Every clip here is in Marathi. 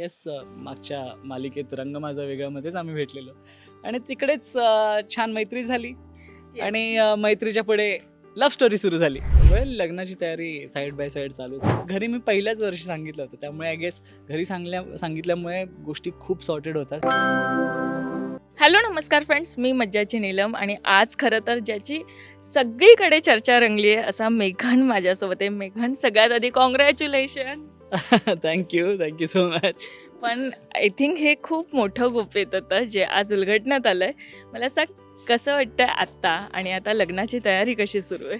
येस मागच्या मालिकेत रंग माझा वेगळामध्येच आम्ही भेटलेलो. आणि तिकडेच छान मैत्री झाली. आणि मैत्रीच्या पुढे लव्ह स्टोरी सुरू झाली. वेल लग्नाची तयारी साईड बाय साईड चालू आहे. घरी मी पहिल्याच वर्षी सांगितलं होतं. त्यामुळे आय गेस घरी सांगल्या सांगितल्यामुळे गोष्टी खूप सॉर्टेड होतात. हॅलो नमस्कार फ्रेंड्स मी मज्जाची नीलम आणि आज खरं तर ज्याची सगळीकडे चर्चा रंगली आहे असा मेघन माझ्यासोबत आहे. मेघन सगळ्यात आधी congratulation thank you thank you so much पण आय थिंक हे खूप मोठं गुपित होतं जे आज उलगडण्यात आलं आहे मला सांग कसं वाटतं आत्ता आणि आता लग्नाची तयारी कशी सुरू आहे?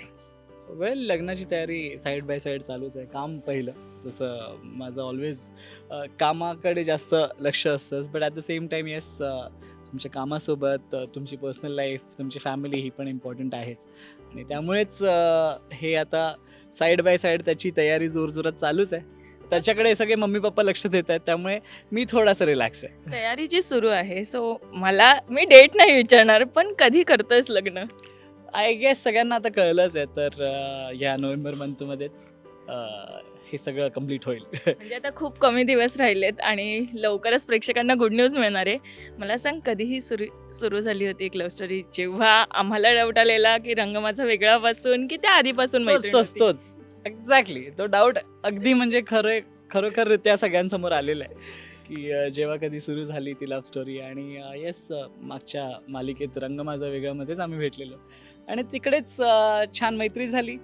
वेल लग्नाची तयारी साईड बाय साईड चालूच आहे. काम पहिलं. जसं माझं ऑलवेज कामाकडे जास्त लक्ष असतंच. But at the same time yes तुमच्या कामासोबत तुमची पर्सनल लाईफ तुमची फॅमिली ही पण इम्पॉर्टंट आहेच. आणि त्यामुळेच हे आता साईड बाय साईड त्याची तयारी जोरजोरात चालूच आहे. त्याच्याकडे सगळे मम्मी पप्पा लक्ष देत आहेत त्यामुळे मी थोडासा रिलॅक्स आहे. तयारी जी सुरू आहे सो मला मी डेट नाही विचारणार पण कधी करतोयस लग्न? आय गेस सगळ्यांना आता कळलंच आहे तर अ, या नोव्हेंबर मंथमध्येच हे सगळं कंप्लीट होईल. म्हणजे आता खूप कमी दिवस राहिलेत आणि लवकरच प्रेक्षकांना गुड न्यूज मिळणार आहे. मला सांग कधीही सुरू सुरू झाली होती एक लव्ह स्टोरी जेव्हा आम्हाला डाऊट आलेला की रंग माझा वेगळापासून की त्या आधीपासून तोच मैत्रीण तोच होती? तोच. एक्झॅक्टली तो डाऊट अगदी म्हणजे खरं खरोखर त्या सगळ्यांसमोर आलेला आहे. की जेव्हा कधी सुरू झाली ती लव्ह स्टोरी आणि येस मागच्या मालिकेत रंग माझा वेगळामध्येच आम्ही भेटलेलो. आणि तिकडेच छान मैत्री झाली.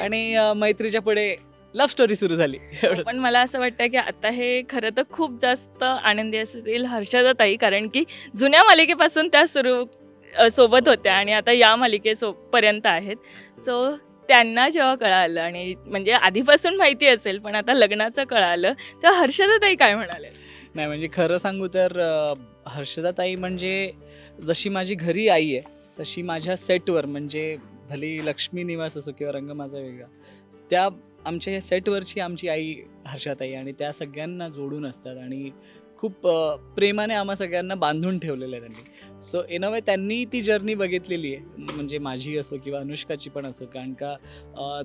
आणि मैत्रीच्या पुढे लव्ह स्टोरी सुरू झाली. एवढंच. पण मला असं वाटतं की आता हे खरं तर खूप जास्त आनंदी असतील हर्षदाताई कारण की जुन्या मालिकेपासून त्या सुरू सोबत होत्या आणि आता या मालिकेसो पर्यंत आहेत. सो त्यांना जेव्हा कळालं आणि म्हणजे आधीपासून माहिती असेल पण आता लग्नाचं कळालं तेव्हा हर्षदाताई काय म्हणाले? नाही म्हणजे खरं सांगू तर हर्षदाताई म्हणजे जशी माझी घरी आई आहे तशी माझ्या सेटवर म्हणजे भली लक्ष्मी निवास असो किंवा रंग माझा वेगळा त्या आमच्या या सेटवरची आमची आई हर्षाताई आणि त्या सगळ्यांना जोडून असतात आणि खूप प्रेमाने आम्हा सगळ्यांना बांधून ठेवलेलं आहे त्यांनी. सो इन अ वे त्यांनी ती जर्नी बघितलेली आहे. म्हणजे माझी असो किंवा अनुष्काची पण असो. कारण का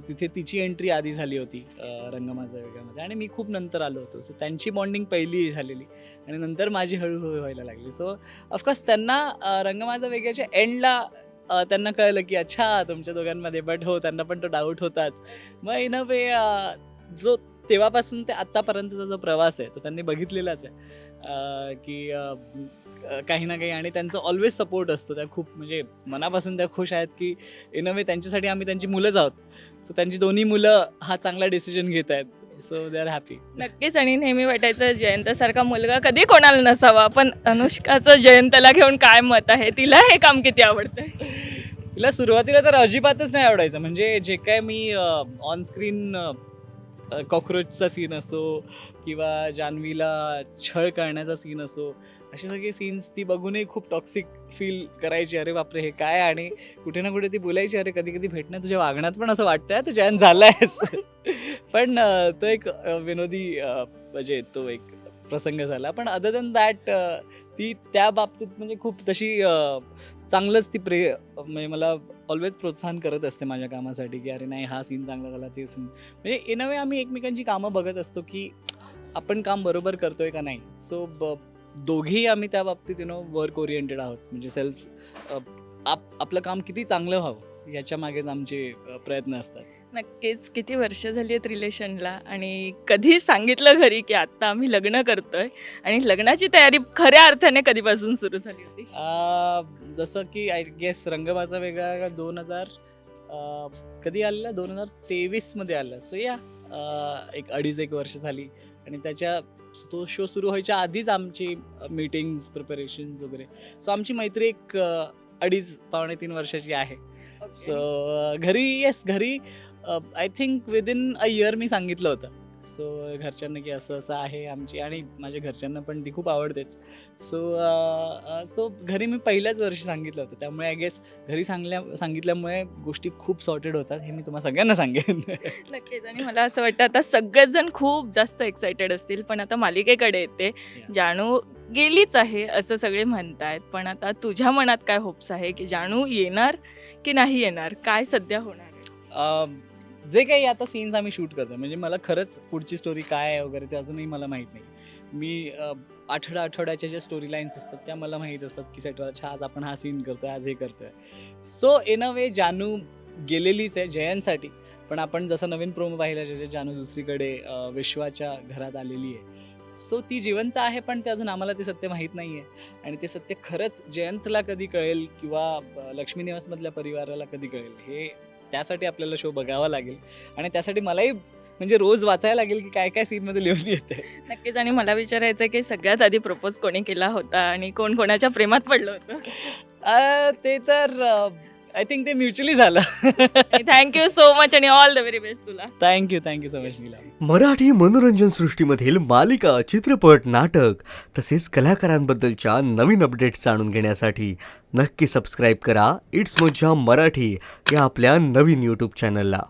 तिथे तिची एंट्री आधी झाली होती अ, वेगळ्यामध्ये आणि मी खूप नंतर आलो होतो. सो त्यांची बॉन्डिंग पहिली झालेली. आणि नंतर माझी हळूहळू व्हायला लागली. सो ऑफकोर्स त्यांना अ, वेगळ्याच्या एंडला त्यांना कळलं की अच्छा तुमच्या दोघांमध्ये बट हो त्यांना पण तो डाऊट होताच. मग इन अ वे जो तेव्हापासून ते आत्तापर्यंतचा जो प्रवास आहे तो त्यांनी बघितलेलाच आहे. की काही ना काही आणि त्यांचा ऑलवेज सपोर्ट असतो. त्या खूप म्हणजे मनापासून त्या खुश आहेत की इन अ वे त्यांच्यासाठी आम्ही त्यांची मुलंच आहोत. सो त्यांची दोन्ही मुलं हा चांगला डिसिजन घेत आहेत. सो दे आर हॅपी नक्कीच आणि नेहमी वाटायचं जयंतसारखा मुलगा कधी कोणाला नसावा? पण अनुष्काचं जयंतला घेऊन काय मत आहे? तिला हे काम किती आवडतंय? तिला सुरुवातीला तर अजिबातच नाही आवडायचं. म्हणजे जे काय मी ऑन स्क्रीन कॉक्रोचचा सीन असो किंवा जान्हवीला छळ करण्याचा सीन असो असे सगळे सीन्स ती बघूनही खूप टॉक्सिक फील करायची. अरे बापरे हे काय? आणि कुठे ना कुठे ती बोलायची. अरे कधी कधी भेटणं तुझ्या वागण्यात पण असं वाटतंय तू जॅन झालायस. पण तो एक विनोदी म्हणजे तो एक प्रसंग झाला. पण अदर दॅन दॅट ती त्या बाबतीत म्हणजे खूप तशी चांगलंच ती प्रे म्हणजे मला ऑलवेज प्रोत्साहन करत असते माझ्या कामासाठी की अरे नाही हा सीन चांगला झाला ते सीन म्हणजे इन अ वे आम्ही एकमेकांची कामं बघत असतो की आपण काम बरोबर करतोय का नाही. सो ब दोघेही आम्ही त्या बाबतीत यु नो वर्क ओरिएंटेड आहोत. म्हणजे सेल्फ आप आपलं काम किती चांगलं व्हावं. याच्या मागेच आमचे प्रयत्न असतात. नक्कीच. किती वर्ष झाली आहेत रिलेशनला आणि कधी सांगितलं घरी की आत्ता आम्ही लग्न करतोय आणि लग्नाची तयारी खऱ्या अर्थाने कधीपासून सुरू झाली होती? जसं की आय गेस रंगमाचा वेगळा दोन हजार कधी आलेला? दोन हजार तेवीसमध्ये आला. सो या एक अडीच एक वर्ष झाली. आणि त्याच्या तो शो सुरू व्हायच्या आधीच आमची मीटिंग्स प्रिपरेशन्स वगैरे. सो आमची मैत्री एक अडीच पावणे तीन वर्षाची आहे. सो uh, घरी येस घरी I think within a year मी सांगितलं होतं. सो घरच्यांना की असं असं आहे आमची आणि माझ्या घरच्यांना पण ती खूप आवडतेच. सो सो घरी मी पहिल्याच वर्षी सांगितलं होतं. त्यामुळे आय गेस घरी सांगल्या सांगितल्यामुळे गोष्टी खूप सॉर्टेड होतात हे मी तुम्हाला सगळ्यांना सांगेन. नक्कीच. आणि मला असं वाटतं आता सगळेच जण खूप जास्त एक्सायटेड असतील पण आता मालिकेकडे येते. जानू गेलीच आहे असं सगळे म्हणतायत. पण आता तुझ्या मनात काय होप्स आहे की जानू येणार की नाही येणार? काय सध्या होणार आहे? जे काही आता सीन्स आम्ही शूट करतो म्हणजे मला खरंच पुढची स्टोरी काय आहे वगैरे ते अजूनही मला माहीत नाही. मी आठवड्या आठवड्याच्या ज्या स्टोरी लाईन्स असतात त्या मला माहीत असतात की सेटवर अच्छा आज आपण हा सीन करतोय आज हे करतो आहे सो इन अ वे जानू गेलेलीच आहे जयंतसाठी पण आपण जसं नवीन प्रोमो पाहिला ज्याच्या जानू दुसरीकडे विश्वाच्या घरात आलेली आहे. सो ती जिवंत आहे पण ते अजून आम्हाला ते सत्य माहीत नाही आहे आणि ते सत्य खरंच जयंतला कधी कळेल किंवा लक्ष्मी निवासमधल्या परिवाराला कधी कळेल हे त्यासाठी आपल्याला शो बघावा लागेल. आणि त्यासाठी मलाही म्हणजे रोज वाचायला लागेल की काय काय सीनमध्ये लिहून येते. नक्कीच. आणि मला विचारायचं आहे की सगळ्यात आधी प्रपोज कोणी केला होता आणि कोण कोणाच्या प्रेमात पडलं होतं? ते तर आय थिंक ते म्युच्युअली झालं. थँक्यू सो मच आणि ऑल द व्हेरी बेस्ट तुला. Thank you thank you so much Neela Marathi मनोरंजन सृष्टीमधील मालिका चित्रपट नाटक तसेच कलाकारांबद्दलच्या नवीन अपडेट्स जाणून घेण्यासाठी नक्की सबस्क्राईब करा. इट्स मज्जा मराठी या आपल्या नवीन यूट्यूब चॅनलला